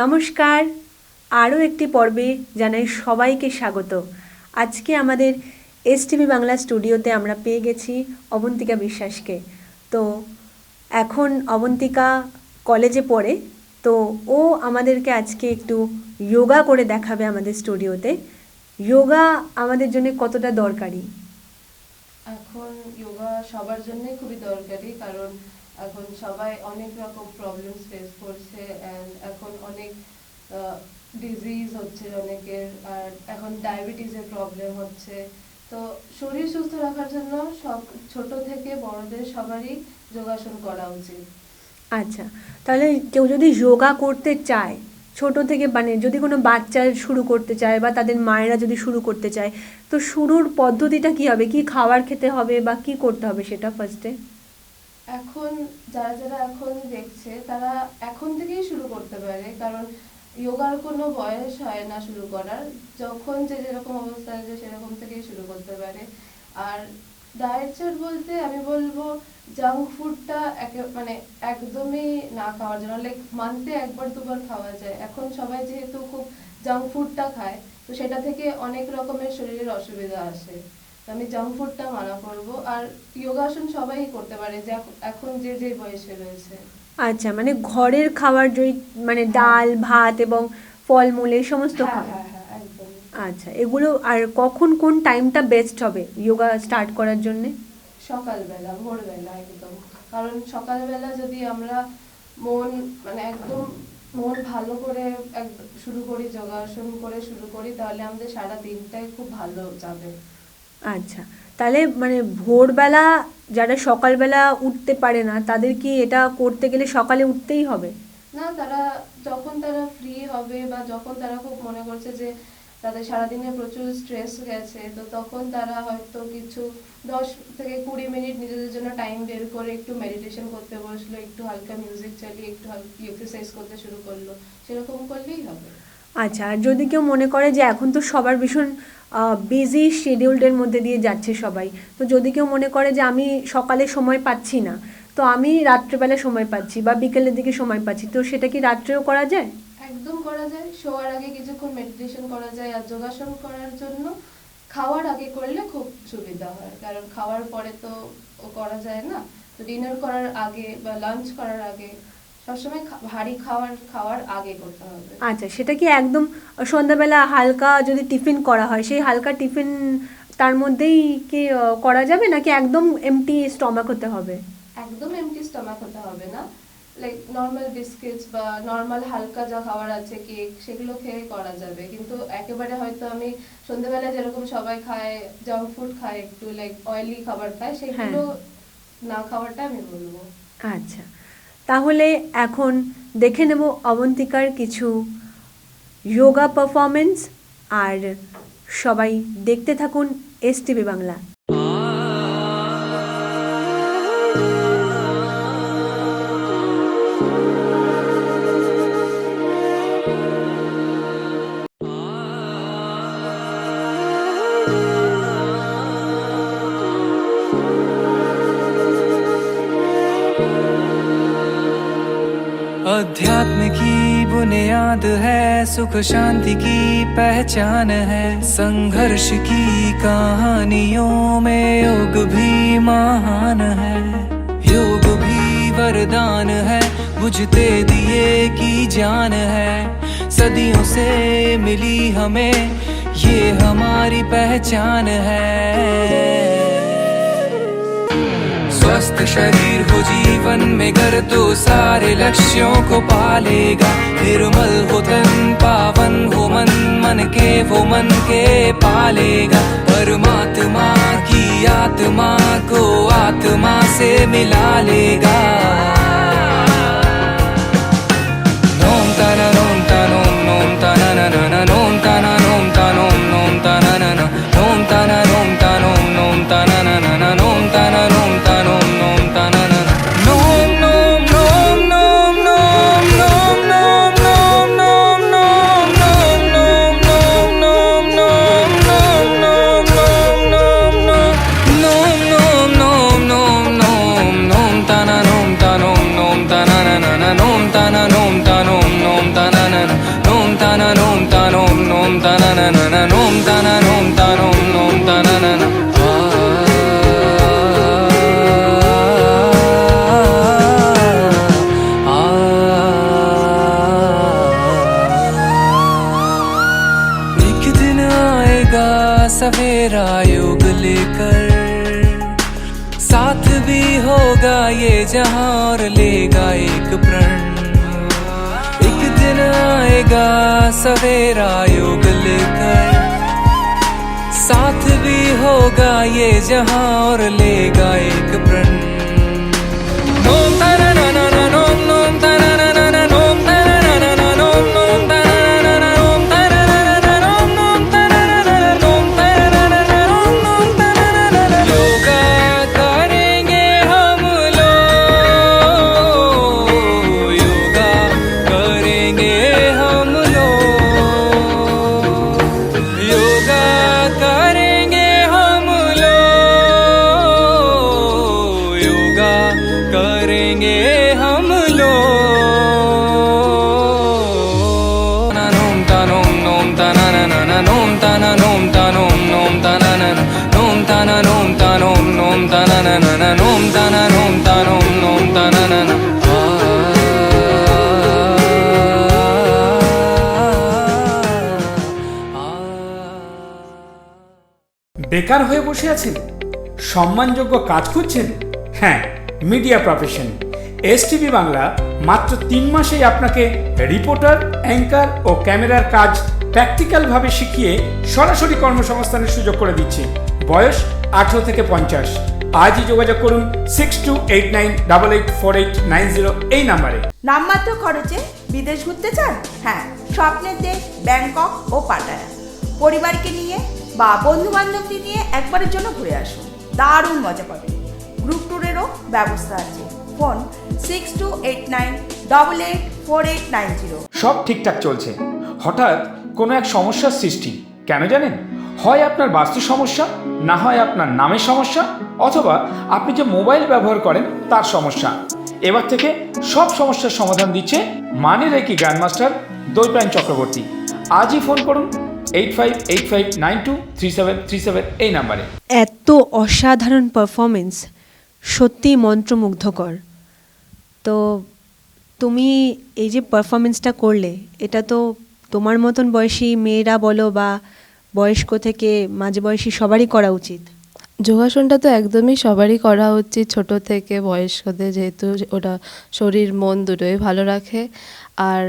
নমস্কার। আরও একটি পর্বে জানাই সবাইকে স্বাগত। আজকে আমাদের এস টিভি বাংলা স্টুডিওতে আমরা পেয়ে গেছি অবন্তিকা বিশ্বাসকে। তো এখন অবন্তিকা কলেজে পড়ে, তো ও আমাদেরকে আজকে একটু যোগা করে দেখাবে আমাদের স্টুডিওতে। যোগা আমাদের জন্য কতটা দরকারি? এখন যোগা সবার জন্যই খুবই দরকারি, কারণ এখন সবাই অনেক রকম প্রবলেমস ফেস করছে অ্যান্ড এখন অনেক ডিজিজ হচ্ছে অনেকের আর এখন ডায়াবেটিসের প্রবলেম হচ্ছে। তো শরীর সুস্থ রাখার জন্য সব ছোট থেকে বড়দের সবারই যোগাসন করা উচিত। আচ্ছা তাহলে কেউ যদি যোগা করতে চায়, ছোট থেকে মানে যদি কোনো বাচ্চা শুরু করতে চায় বা তাদের মায়েরা যদি শুরু করতে চায়, তো শুরুর পদ্ধতিটা কি হবে? কি খাবার খেতে হবে বা কি করতে হবে সেটা ফার্স্টে এখন যারা যারা এখন দেখছে, তারা এখন থেকেই শুরু করতে পারে। কারণ যোগার কোনো বয়স হয় না শুরু করার। যখন যে যেরকম অবস্থায় যে সেরকম থেকেই শুরু করতে পারে। আর ডায়েট চার্ট বলতে আমি বলব জাঙ্ক ফুডটা একে মানে একদমই না খাওয়ার জন্য। লাইক মান্থে একবার, দুবার খাওয়া যায়। এখন সবাই যেহেতু খুব জাঙ্ক ফুডটা খায়, তো সেটা থেকে অনেক রকমের শরীরের অসুবিধা আসে। আমি জাঙ্ক ফুডটা মানা করব। আর যোগাসন সবাই করতে পারে যে এখন- যে যে বয়সে রয়েছে। আচ্ছা মানে ঘরের খাবার যদি মানে ডাল ভাত এবং ফলমূল এই সমস্ত হ্যাঁ খাবার? হ্যাঁ হ্যাঁ আচ্ছা এগুলো আর কখন কোন টাইমটা বেস্ট হবে যোগা স্টার্ট করার জন্যে? সকালবেলা ভোরবেলা একদম। কারণ সকালবেলা যদি আমরা মন মানে একদম মন ভালো করে শুরু করি যোগাসন করে শুরু করি তাহলে আমাদের সারা দিনটাই খুব ভালো যাবে। আচ্ছা তাহলে মানে ভোরবেলা যারা সকালবেলা উঠতে পারে না, তাদের কি এটা করতে গেলে সকালে উঠতেই হবে? না, তারা যখন তারা ফ্রি হবে বা যখন তারা খুব মনে করছে যে তাদের সারাদিনে প্রচুর স্ট্রেস গেছে, তো তখন তারা হয়তো কিছু দশ থেকে কুড়ি মিনিট নিজেদের জন্য টাইম বের করে একটু মেডিটেশন করতে বসল, একটু হালকা মিউজিক চালিয়ে, একটু এক্সারসাইজ করতে শুরু করল। সেরকম করলেই হবে। আচ্ছা আর যদি কেউ মনে করে যে এখন তো সবার ভীষণ বিজি শিডিউলডের মধ্যে দিয়ে যাচ্ছে সবাই, তো যদি কেউ মনে করে যে আমি সকালে সময় পাচ্ছি না, তো আমি রাত্রেবেলা সময় পাচ্ছি বা বিকেলের দিকে সময় পাচ্ছি, তো সেটা কি রাত্রেও করা যায়? একদম করা যায়। শোয়ার আগে কিছুক্ষণ মেডিটেশন করা যায় আর যোগাসন করার জন্য খাওয়ার আগে করলে খুব সুবিধা হয়। কারণ খাওয়ার পরে তো করা যায় না। তো ডিনার করার আগে বা লাঞ্চ করার আগে সবসময় ভারী খাবার খাওয়ার আগে করতে হবে। আচ্ছা সেটা কি একদম সন্ধ্যাবেলা হালকা যদি টিফিন করা হয় সেই হালকা টিফিন তার মধ্যেই কি করা যাবে নাকি একদম এমটি স্টমাক হতে হবে? একদম এমটি স্টমাক হতে হবে না। লাইক নর্মাল বিস্কিটস বা নর্মাল হালকা যা খাবার আছে কেক সেগুলো খেয়ে করা যাবে। কিন্তু একেবারে হয়তো আমি সন্ধ্যাবেলা যেরকম সবাই খায় জাঙ্ক ফুড খায় একটু লাইক অয়েলি খাবার খায় সেগুলো না খাওয়াটা আমি বলব। আচ্ছা। তাহলে এখন দেখে নেব অবন্তিকার কিছু যোগা পারফরমেন্স আর সবাই দেখতে থাকুন এস টিভি বাংলা। अध्यात्म की बुनियाद है, सुख शांति की पहचान है। संघर्ष की कहानियों में योग भी महान है। योग भी वरदान है, बुझते दिए की जान है। सदियों से मिली हमें, ये हमारी पहचान है। शरीर हो जीवन में कर तो सारे लक्ष्यों को पालेगा। निर्मल हो तन, पावन हो मन मन के वो मन के पालेगा। परमात्मा की आत्मा को आत्मा से मिला लेगा। सवेरा योग लेकर। साथ भी होगा ये जहाँ और लेगा एक प्रण। एक दिन आएगा सवेरा योग लेकर। साथ भी होगा ये जहाँ और लेगा एक प्रण। বেকার হয়ে বসে আছেন? সম্মানযোগ্য কাজ খুঁজছেন? হ্যাঁ মিডিয়া প্রফেশন। এস বাংলা মাত্র তিন মাসেই আপনাকে রিপোর্টার, অ্যাঙ্কার ও ক্যামেরার কাজ প্র্যাকটিক্যালভাবে শিখিয়ে সরাসরি কর্মসংস্থানের সুযোগ করে দিচ্ছে। বয়স আঠেরো থেকে পঞ্চাশ। আজই যোগাযোগ করুন six two eight nine double eight four eight nine zero এই নাম্বারে। নামমাত্র খরচে বিদেশ ঘুরতে চান? হ্যাঁ স্বপ্নের দেশ ব্যাংকক ও পাটায়া। পরিবারকে নিয়ে বা বন্ধু বান্ধবদের নিয়ে একবারের জন্য ঘুরে আসুন। দারুণ মজা পাবেন। গ্রুপ ট্যুরেরও ব্যবস্থা আছে। Phone six two eight nine double eight four eight nine zero সব ঠিকঠাক চলছে। হঠাৎ কোনো এক সমস্যার সৃষ্টি। কেন জানেন? হয় আপনার বাস্তু সমস্যা, না হয় আপনার নামের সমস্যা, অথবা আপনি যে মোবাইল ব্যবহার করেন তার সমস্যা। এবার থেকে সব সমস্যার সমাধান দিচ্ছে মানে রেকি গ্র্যান্ডমাস্টার দৈপায়ন চক্রবর্তী। আজই ফোন করুন। Eight five eight five nine two three seven three seven এই নাম্বারে। এত অসাধারণ পারফরমেন্স সত্যি মন্ত্রমুগ্ধকর। তো তুমি এই যে পারফরমেন্সটা করলে এটা তো তোমার মতন বয়সী মেয়েরা বলো বা বয়স্ক থেকে মাঝ বয়সী সবারই করা উচিত। যোগাসনটা তো একদমই সবারই করা উচিত ছোট থেকে বয়স্কদের যেহেতু ওটা শরীর মন দুটোই ভালো রাখে। আর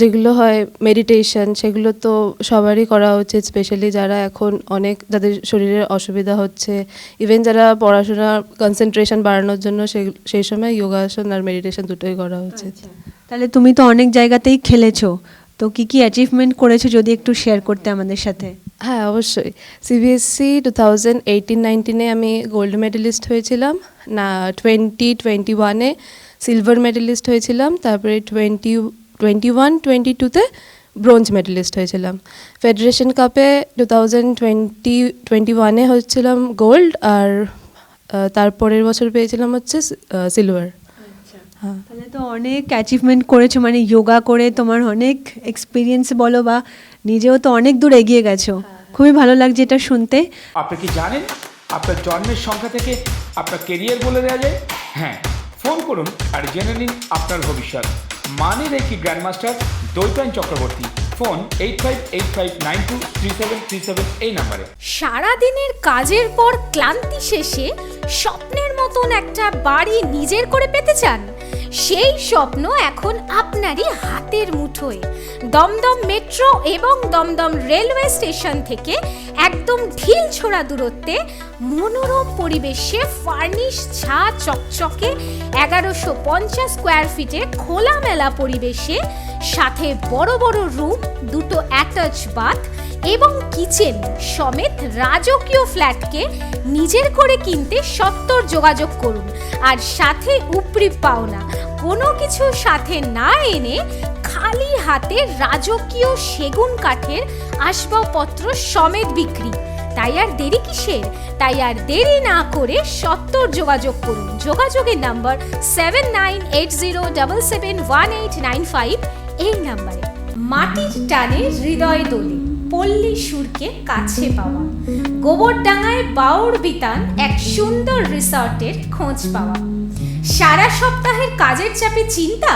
যেগুলো হয় মেডিটেশন সেগুলো তো সবারই করা উচিত স্পেশালি যারা এখন অনেক যাদের শরীরের অসুবিধা হচ্ছে। ইভেন যারা পড়াশোনা কনসেন্ট্রেশন বাড়ানোর জন্য সেই সেই সময় যোগাসন আর মেডিটেশন দুটোই করা উচিত। তাহলে তুমি তো অনেক জায়গাতেই খেলেছো। তো কি কি অ্যাচিভমেন্ট করেছ যদি একটু শেয়ার করতে আমাদের সাথে? হ্যাঁ অবশ্যই। সিবিএসসি টু থাউজেন্ড এইটিন নাইনটিনে আমি গোল্ড মেডেলিস্ট হয়েছিলাম না টোয়েন্টি টোয়েন্টি ওয়ানে সিলভার মেডেলিস্ট হয়েছিলাম তারপরে টোয়েন্টি টোয়েন্টি ওয়ান টোয়েন্টি টুতে ব্রোঞ্জ মেডেলিস্ট হয়েছিলাম। ফেডারেশন কাপে টু থাউজেন্ড টোয়েন্টি টোয়েন্টি ওয়ানে হচ্ছিলাম গোল্ড আর তারপরের বছর পেয়েছিলাম হচ্ছে সিলভার হ্যাঁ। তাহলে তো অনেক অ্যাচিভমেন্ট করেছ মানে যোগা করে তোমার অনেক এক্সপিরিয়েন্স বলো বা নিজেও তো অনেক দূর এগিয়ে গেছো। খুবই ভালো লাগছে এটা শুনতে। আপনি কি জানেন? আপনার জন্মের সংখ্যা থেকে আপনার কেরিয়ার বলে দেওয়া যায়? হ্যাঁ ফোন করুন আর জেনে নিন আপনার ভবিষ্যৎ। মানে রেখি grandmaster Daitayan Chakraborty. Phone eight five eight five nine two three seven three seven এই নাম্বারে। সারাদিনের কাজের পর ক্লান্তি শেষে স্বপ্নের মতন একটা বাড়ি নিজের করে পেতে চান? সেই স্বপ্ন এখন আপনারই হাতের মুঠোয়। দমদম মেট্রো এবং দমদম রেলওয়ে স্টেশন থেকে একদম ঢিল ছোড়া দূরত্বে মনোরম পরিবেশে ফার্নিশ ছা চকচকে এগারোশো পঞ্চাশ স্কোয়ার ফিটে খোলামেলা পরিবেশে, সাথে বড় বড় রুম, দুটো অ্যাটাচ বাথ এবং কিচেন সমেত রাজকীয় ফ্ল্যাটকে নিজের করে কিনতে সত্তর যোগাযোগ করুন। আর সাথে উপরি পাওনা। কোনো কিছু সাথে না এনে খালি হাতে রাজকীয় সেগুন কাঠের আসবাবপত্র সমেত বিক্রি। তাই আর দেরি কিসের? তাই আর দেরি না করে সত্তর যোগাযোগ করুন। যোগাযোগের number seven nine eight zero double seven one eight nine five এই নাম্বারে। মাটির টানে হৃদয় দোলে। পল্লী সুরকে কাছে পাওয়া। গোবরডাঙ্গায় বাউর বিতান এক সুন্দর রিসর্টের খোঁজ পাওয়া। সারা সপ্তাহের কাজের চাপে চিন্তা?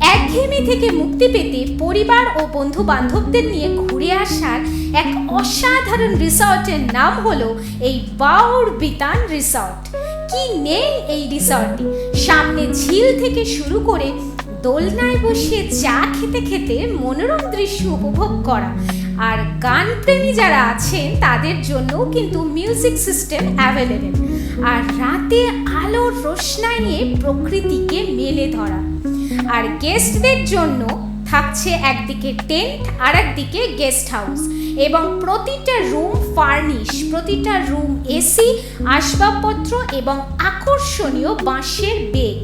একঘেয়েমি থেকে মুক্তি পেতে পরিবার ও বন্ধু বান্ধবদের নিয়ে ঘুরে আসার এক অসাধারণ রিসর্টের নাম হলো এই বাউর বিতান রিসর্ট। কি নেই এই রিসর্টে সামনে ঝিল থেকে শুরু করে দোলনায় বসে চা খেতে খেতে মনোরম দৃশ্য উপভোগ করা। আর গান প্রেমী যারা আছেন, তাদের জন্যও কিন্তু মিউজিক সিস্টেম অ্যাভেলেবেল আর রাতে আলোর নিয়ে প্রকৃতিকে মেলে ধরা। আর গেস্টদের জন্য থাকছে একদিকে টেন্ট আর একদিকে গেস্ট হাউস এবং প্রতিটা রুম ফার্নিশ প্রতিটা রুম এসি আসবাবপত্র এবং আকর্ষণীয় বাঁশের বেড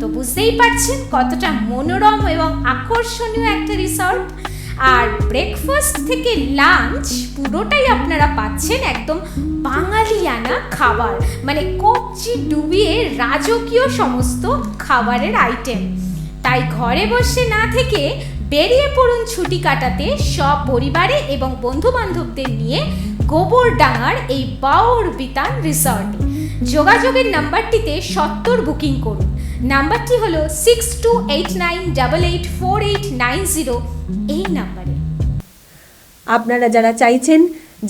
তো বুঝতেই পারছেন কতটা মনোরম এবং আকর্ষণীয় একটা রিসর্ট আর ব্রেকফাস্ট থেকে লাঞ্চ পুরোটাই আপনারা পাচ্ছেন একদম বাঙালিয়ানা খাবার। মানে কবজি ডুবিয়ে রাজকীয় সমস্ত খাবারের আইটেম তাই ঘরে বসে না থেকে বেরিয়ে পড়ুন ছুটি কাটাতে সব পরিবারে এবং বন্ধু বান্ধবদের নিয়ে গোবরডাঙ্গার এই বাউর বিতান রিসর্টে যোগাযোগের নাম্বারটিতে সত্তর বুকিং করুন। নাম্বারটি হলো six two eight nine double eight four eight nine zero এই নাম্বারে। আপনারা যারা চাইছেন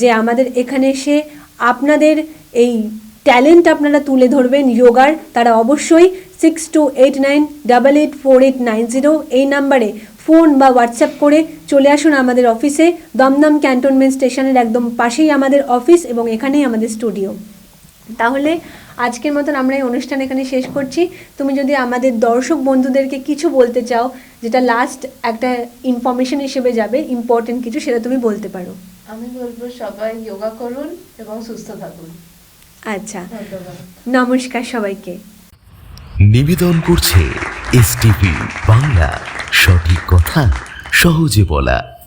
যে আমাদের এখানে এসে আপনাদের এই ট্যালেন্ট আপনারা তুলে ধরবেন যোগার, তারা অবশ্যই six two eight nine double eight four eight nine zero এই নাম্বারে ফোন বা হোয়াটসঅ্যাপ করে চলে আসুন আমাদের অফিসে, দমদম ক্যান্টনমেন্ট স্টেশনের একদম পাশেই আমাদের অফিস এবং এখানেই আমাদের স্টুডিও। তাহলে আজকের মতন আমরা এই অনুষ্ঠান এখানে শেষ করছি। তুমি যদি আমাদের দর্শক বন্ধুদেরকে কিছু বলতে চাও যেটা লাস্ট একটা ইনফরমেশন হিসেবে যাবে ইম্পর্টেন্ট কিছু সেটা তুমি বলতে পারো। আমি বলব সবাই যোগা করুন এবং সুস্থ থাকুন। আচ্ছা। নমস্কার সবাইকে। নিবেদন করছে এস বাংলা সঠিক কথা সহজে বলা।